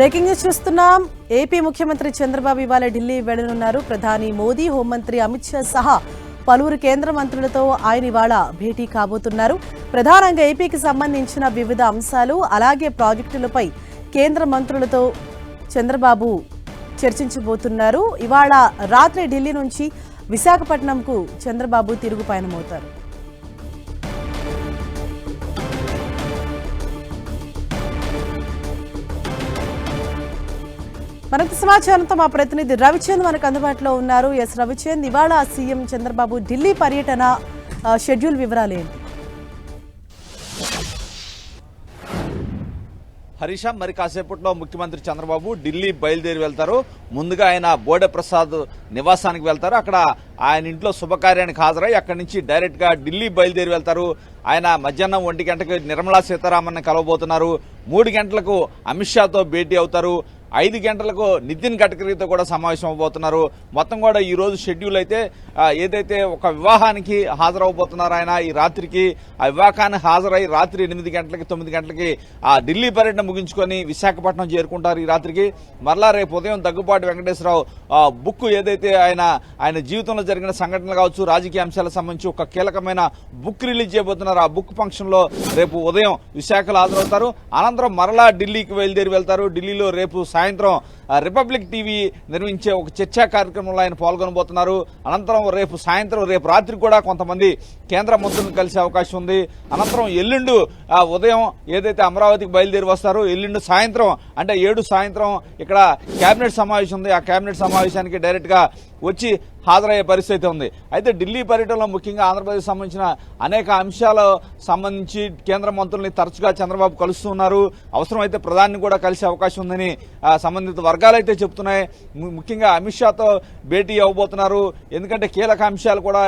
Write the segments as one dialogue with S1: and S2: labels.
S1: Breaking news చూస్తున్నాం. AP ముఖ్యమంత్రి చంద్రబాబు ఇవాళ ఢిల్లీ వెళ్ళనున్నారు. ప్రధాని మోదీ హోంమంత్రి అమిత్ షా సహా పలువురు కేంద్ర మంత్రులతో ఆయన ఇవాళ భేటీ కాబోతున్నారు. ప్రధానంగా ఏపీకి సంబంధించిన వివిధ అంశాలు అలాగే ప్రాజెక్టులపై కేంద్ర మంత్రులతో చంద్రబాబు చర్చించబోతున్నారు. ఇవాళ రాత్రి ఢిల్లీ నుంచి విశాఖపట్నంకు చంద్రబాబు తిరుగు పయనమవుతారు. మరింత సమాచారంతో మా ప్రతినిధి రవిచంద్ మనకు అందుబాటులో ఉన్నారు. ఎస్ రవిచంద్ ఇవాళ సీఎం చంద్రబాబు ఢిల్లీ పర్యటన షెడ్యూల్ వివరాలు ఏంటి?
S2: హరీష మరి కాసేపట్లో ముఖ్యమంత్రి చంద్రబాబు ఢిల్లీ బయలుదేరి వెళ్తారు. ముందుగా ఆయన బోడే ప్రసాద్ నివాసానికి వెళ్తారు. అక్కడ ఆయన ఇంట్లో శుభకార్యానికి హాజరై అక్కడి నుంచి డైరెక్ట్గా ఢిల్లీ బయలుదేరి వెళ్తారు. ఆయన మధ్యాహ్నం ఒంటి గంటకి నిర్మలా సీతారామన్ కలవబోతున్నారు. మూడు గంటలకు అమిత్ షాతో భేటీ అవుతారు. ఐదు గంటలకు నితిన్ గడ్కరీతో కూడా సమావేశం అవబోతున్నారు. మొత్తం కూడా ఈ రోజు షెడ్యూల్ అయితే ఏదైతే ఒక వివాహానికి హాజరవబోతున్నారు ఆయన ఈ రాత్రికి ఆ వివాహానికి హాజరై రాత్రి ఎనిమిది గంటలకి తొమ్మిది గంటలకి ఆ ఢిల్లీ పర్యటన ముగించుకొని విశాఖపట్నం చేరుకుంటారు ఈ రాత్రికి. మరలా రేపు ఉదయం దగ్గుబాటి వెంకటేశ్వరరావు ఆ, బుక్ ఏదైతే ఆయన ఆయన జీవితంలో జరిగిన సంఘటనలు కావచ్చు రాజకీయ అంశాలకు సంబంధించి ఒక కీలకమైన బుక్ రిలీజ్ చేయబోతున్నారు. ఆ బుక్ ఫంక్షన్లో రేపు ఉదయం విశాఖలో హాజరవుతారు. అనంతరం మరలా ఢిల్లీకి బయలుదేరి వెళ్తారు. ఢిల్లీలో రేపు సాయంత్రం రిపబ్లిక్ టీవీ నిర్మించే ఒక చర్చా కార్యక్రమంలో ఆయన పాల్గొనబోతున్నారు. అనంతరం రేపు సాయంత్రం రేపు రాత్రి కూడా కొంతమంది కేంద్ర మంత్రులను కలిసే అవకాశం ఉంది. అనంతరం ఎల్లుండు ఆ, ఉదయం ఏదైతే అమరావతికి బయలుదేరి వస్తారో ఎల్లుండు సాయంత్రం అంటే ఏడు సాయంత్రం ఇక్కడ కేబినెట్ సమావేశం ఉంది. ఆ కేబినెట్ సమావేశానికి డైరెక్ట్గా వచ్చి హాజరయ్యే పరిస్థితి ఉంది. అయితే ఢిల్లీ పర్యటనలో ముఖ్యంగా ఆంధ్రప్రదేశ్ సంబంధించిన అనేక అంశాలు సంబంధించి కేంద్ర మంత్రుల్ని తరచుగా చంద్రబాబు కలుస్తున్నారు. అవసరమైతే ప్రధాని కూడా కలిసే అవకాశం ఉందని సంబంధిత వర్గాలైతే చెప్తున్నాయి. ముఖ్యంగా అమిత్ షాతో భేటీ అవ్వబోతున్నారు. ఎందుకంటే కీలక అంశాలు కూడా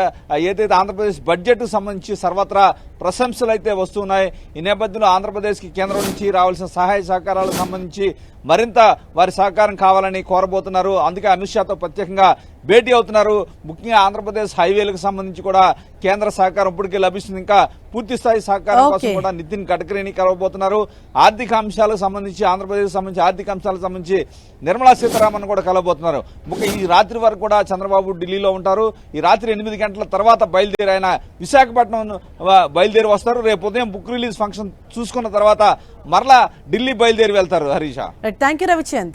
S2: ఏదైతే ఆంధ్రప్రదేశ్ బడ్జెట్ సంబంధించి సర్వత్రా ప్రశంసలు అయితే వస్తున్నాయి. ఈ నేపథ్యంలో ఆంధ్రప్రదేశ్కి కేంద్రం నుంచి రావాల్సిన సహాయ సహకారాలకు సంబంధించి మరింత వారి సహకారం కావాలని కోరబోతున్నారు. అందుకే అమిత్ షాతో ప్రత్యేకంగా భేటీ అవుతున్నారు. ముఖ్యంగా ఆంధ్రప్రదేశ్ హైవేలకు సంబంధించి కూడా కేంద్ర సహకారం ఇప్పటికే లభిస్తుంది. ఇంకా పూర్తి స్థాయి సహకారం కోసం. కూడా నితిన్ గడ్కరీని కలవబోతున్నారు. ఆర్థిక అంశాలకు సంబంధించి ఆంధ్రప్రదేశ్ సంబంధించి ఆర్థిక అంశాలకు సంబంధించి నిర్మలా సీతారామన్ కూడా కలవబోతున్నారు. ముఖ్య ఈ రాత్రి వరకు కూడా చంద్రబాబు ఢిల్లీలో ఉంటారు. ఈ రాత్రి ఎనిమిది గంటల తర్వాత బయలుదేరి ఆయన విశాఖపట్నం ఆ, బయలుదేరి వస్తారు. రేపు ఉదయం బుక్ రిలీజ్ ఫంక్షన్ చూసుకున్న తర్వాత మరలా ఢిల్లీ బయలుదేరి వెళ్తారు హరీషా.
S1: Thank you Ravichand